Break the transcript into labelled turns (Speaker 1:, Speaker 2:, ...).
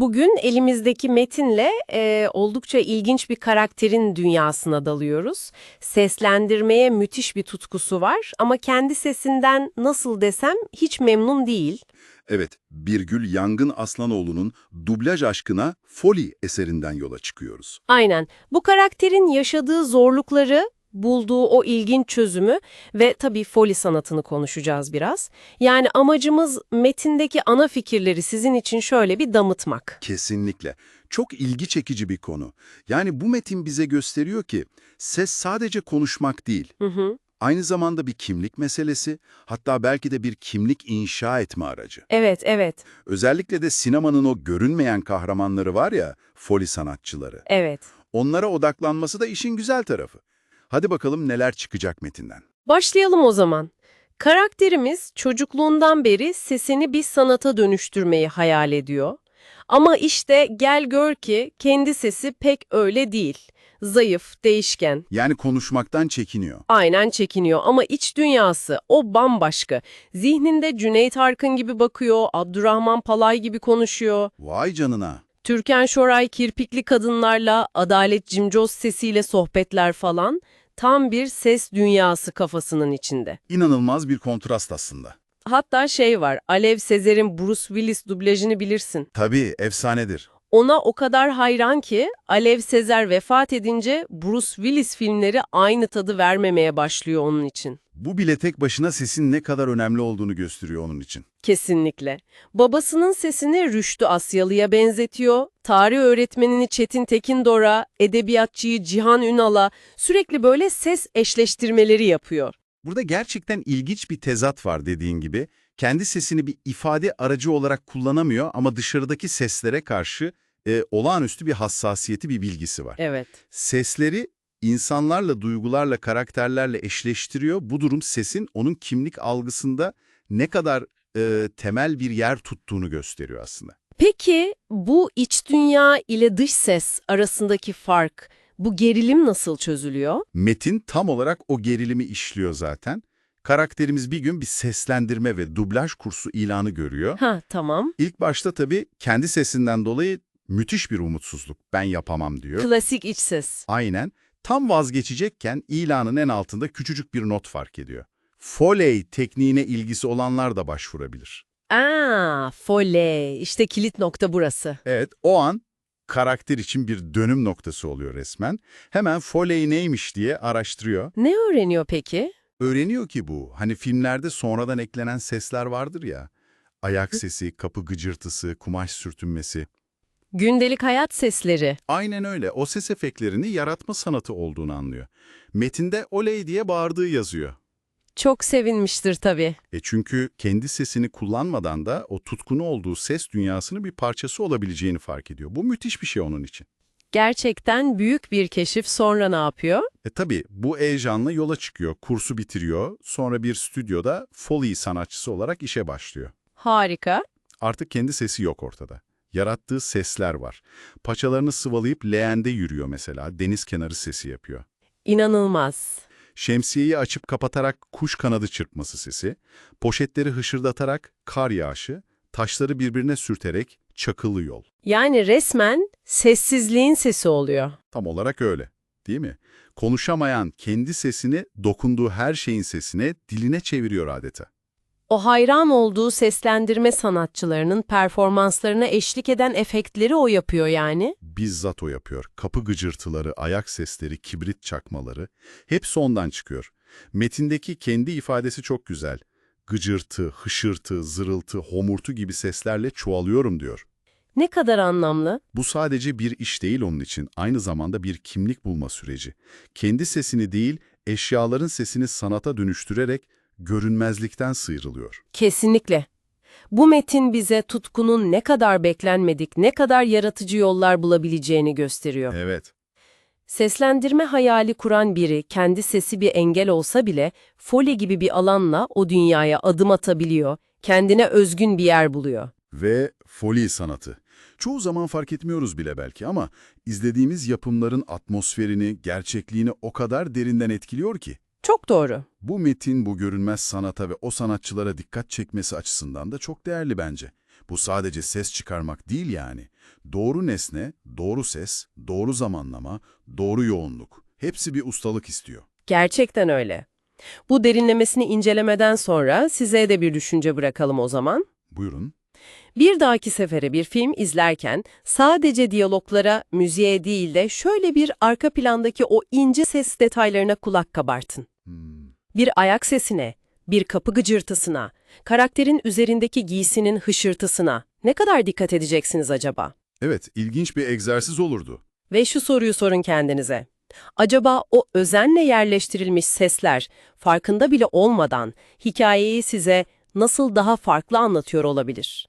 Speaker 1: Bugün elimizdeki metinle e, oldukça ilginç bir karakterin dünyasına dalıyoruz. Seslendirmeye müthiş bir tutkusu var ama kendi sesinden nasıl desem hiç memnun değil.
Speaker 2: Evet, Birgül Yangın Aslanoğlu'nun dublaj aşkına Folly eserinden yola çıkıyoruz.
Speaker 1: Aynen. Bu karakterin yaşadığı zorlukları, bulduğu o ilginç çözümü ve tabii foli sanatını konuşacağız biraz. Yani amacımız metindeki ana fikirleri sizin için şöyle bir damıtmak.
Speaker 2: Kesinlikle. Çok ilgi çekici bir konu. Yani bu metin bize gösteriyor ki ses sadece konuşmak değil,
Speaker 1: Hı hı.
Speaker 2: aynı zamanda bir kimlik meselesi, hatta belki de bir kimlik inşa etme aracı.
Speaker 1: Evet, evet,
Speaker 2: Özellikle de sinemanın o görünmeyen kahramanları var ya, Foley sanatçıları.
Speaker 1: evet.
Speaker 2: Onlara odaklanması da işin güzel tarafı. Hadi bakalım neler çıkacak metinden.
Speaker 1: Başlayalım o zaman. Karakterimiz çocukluğundan beri sesini bir sanata dönüştürmeyi hayal ediyor. Ama işte gel gör ki kendi sesi pek öyle değil. Zayıf, değişken,
Speaker 2: Yani konuşmaktan çekiniyor.
Speaker 1: aynen çekiniyor ama iç dünyası o bambaşka. Zihninde Cüneyt Arkın gibi bakıyor, Abdurrahman Palay gibi konuşuyor.
Speaker 2: Vay canına.
Speaker 1: Türkan Şoray kirpikli kadınlarla, Adalet Cimcoz sesiyle sohbetler falan. Tam bir ses dünyası kafasının içinde.
Speaker 2: İnanılmaz bir kontrast aslında.
Speaker 1: Hatta şey var, Alev Sezer'in Bruce Willis dublajını bilirsin.
Speaker 2: Tabii, efsanedir.
Speaker 1: Ona o kadar hayran ki Alev Sezer vefat edince Bruce Willis filmleri aynı tadı vermemeye başlıyor onun için.
Speaker 2: Bu bile tek başına sesin ne kadar önemli olduğunu gösteriyor onun için.
Speaker 1: Kesinlikle. Babasının sesini Rüştü Asyalı'ya benzetiyor, tarih öğretmenini Çetin Tekindor'a, edebiyatçıyı Cihan Ünal'a sürekli böyle ses eşleştirmeleri yapıyor.
Speaker 2: Burada gerçekten ilginç bir tezat var dediğin gibi. Kendi sesini bir ifade aracı olarak kullanamıyor ama dışarıdaki seslere karşı e, olağanüstü bir hassasiyeti, bir bilgisi var.
Speaker 1: Evet.
Speaker 2: Sesleri insanlarla, duygularla, karakterlerle eşleştiriyor. Bu durum sesin onun kimlik algısında ne kadar e, temel bir yer tuttuğunu gösteriyor aslında.
Speaker 1: Peki bu iç dünya ile dış ses arasındaki fark, bu gerilim nasıl çözülüyor?
Speaker 2: Metin tam olarak o gerilimi işliyor zaten. Karakterimiz bir gün bir seslendirme ve dublaj kursu ilanı görüyor.
Speaker 1: Ha tamam.
Speaker 2: İlk başta tabii kendi sesinden dolayı müthiş bir umutsuzluk. Ben yapamam diyor.
Speaker 1: Klasik iç ses.
Speaker 2: Aynen. Tam vazgeçecekken ilanın en altında küçücük bir not fark ediyor. Foley tekniğine ilgisi olanlar da başvurabilir.
Speaker 1: Aa, fole. İşte kilit nokta burası.
Speaker 2: Evet, o an karakter için bir dönüm noktası oluyor resmen. Hemen Foley neymiş diye araştırıyor.
Speaker 1: Ne öğreniyor peki?
Speaker 2: Öğreniyor ki bu. Hani filmlerde sonradan eklenen sesler vardır ya. Ayak sesi, kapı gıcırtısı, kumaş sürtünmesi.
Speaker 1: Gündelik hayat sesleri.
Speaker 2: Aynen öyle. O ses efektlerini yaratma sanatı olduğunu anlıyor. Metinde oley diye bağırdığı yazıyor.
Speaker 1: Çok sevinmiştir tabii.
Speaker 2: E çünkü kendi sesini kullanmadan da o tutkunu olduğu ses dünyasının bir parçası olabileceğini fark ediyor. Bu müthiş bir şey onun için.
Speaker 1: Gerçekten büyük bir keşif sonra ne yapıyor?
Speaker 2: E tabii bu heyecanla yola çıkıyor, kursu bitiriyor, sonra bir stüdyoda Foley sanatçısı olarak işe başlıyor.
Speaker 1: Harika.
Speaker 2: Artık kendi sesi yok ortada. Yarattığı sesler var. Paçalarını sıvalayıp leğende yürüyor mesela, deniz kenarı sesi yapıyor.
Speaker 1: İnanılmaz.
Speaker 2: Şemsiyeyi açıp kapatarak kuş kanadı çırpması sesi, poşetleri hışırdatarak kar yağışı, taşları birbirine sürterek çakılı yol.
Speaker 1: Yani resmen sessizliğin sesi oluyor.
Speaker 2: Tam olarak öyle, değil mi? Konuşamayan kendi sesini dokunduğu her şeyin sesine, diline çeviriyor adeta.
Speaker 1: O hayran olduğu seslendirme sanatçılarının performanslarına eşlik eden efektleri o yapıyor yani.
Speaker 2: Bizzat o yapıyor. Kapı gıcırtıları, ayak sesleri, kibrit çakmaları hepsi ondan çıkıyor. Metindeki kendi ifadesi çok güzel. Gıcırtı, hışırtı, zırıltı, homurtu gibi seslerle çoğalıyorum diyor.
Speaker 1: Ne kadar anlamlı.
Speaker 2: Bu sadece bir iş değil onun için, aynı zamanda bir kimlik bulma süreci. Kendi sesini değil, eşyaların sesini sanata dönüştürerek görünmezlikten sıyrılıyor.
Speaker 1: Kesinlikle. Bu metin bize tutkunun ne kadar beklenmedik, ne kadar yaratıcı yollar bulabileceğini gösteriyor.
Speaker 2: Evet.
Speaker 1: Seslendirme hayali kuran biri kendi sesi bir engel olsa bile fole gibi bir alanla o dünyaya adım atabiliyor, kendine özgün bir yer buluyor.
Speaker 2: Ve Foley sanatı. Çoğu zaman fark etmiyoruz bile belki ama izlediğimiz yapımların atmosferini, gerçekliğini o kadar derinden etkiliyor ki.
Speaker 1: Çok doğru.
Speaker 2: Bu metin bu görünmez sanata ve o sanatçılara dikkat çekmesi açısından da çok değerli bence. Bu sadece ses çıkarmak değil yani. Doğru nesne, doğru ses, doğru zamanlama, doğru yoğunluk. Hepsi bir ustalık istiyor.
Speaker 1: Gerçekten öyle. Bu derinlemesini incelemeden sonra size de bir düşünce bırakalım o zaman.
Speaker 2: Buyurun.
Speaker 1: Bir dahaki sefere bir film izlerken sadece diyaloglara, müziğe değil de şöyle bir arka plandaki o ince ses detaylarına kulak kabartın.
Speaker 2: Hmm.
Speaker 1: Bir ayak sesine, bir kapı gıcırtısına, karakterin üzerindeki giysinin hışırtısına ne kadar dikkat edeceksiniz acaba?
Speaker 2: Evet, ilginç bir egzersiz olurdu.
Speaker 1: Ve şu soruyu sorun kendinize. Acaba o özenle yerleştirilmiş sesler farkında bile olmadan hikayeyi size nasıl daha farklı anlatıyor olabilir?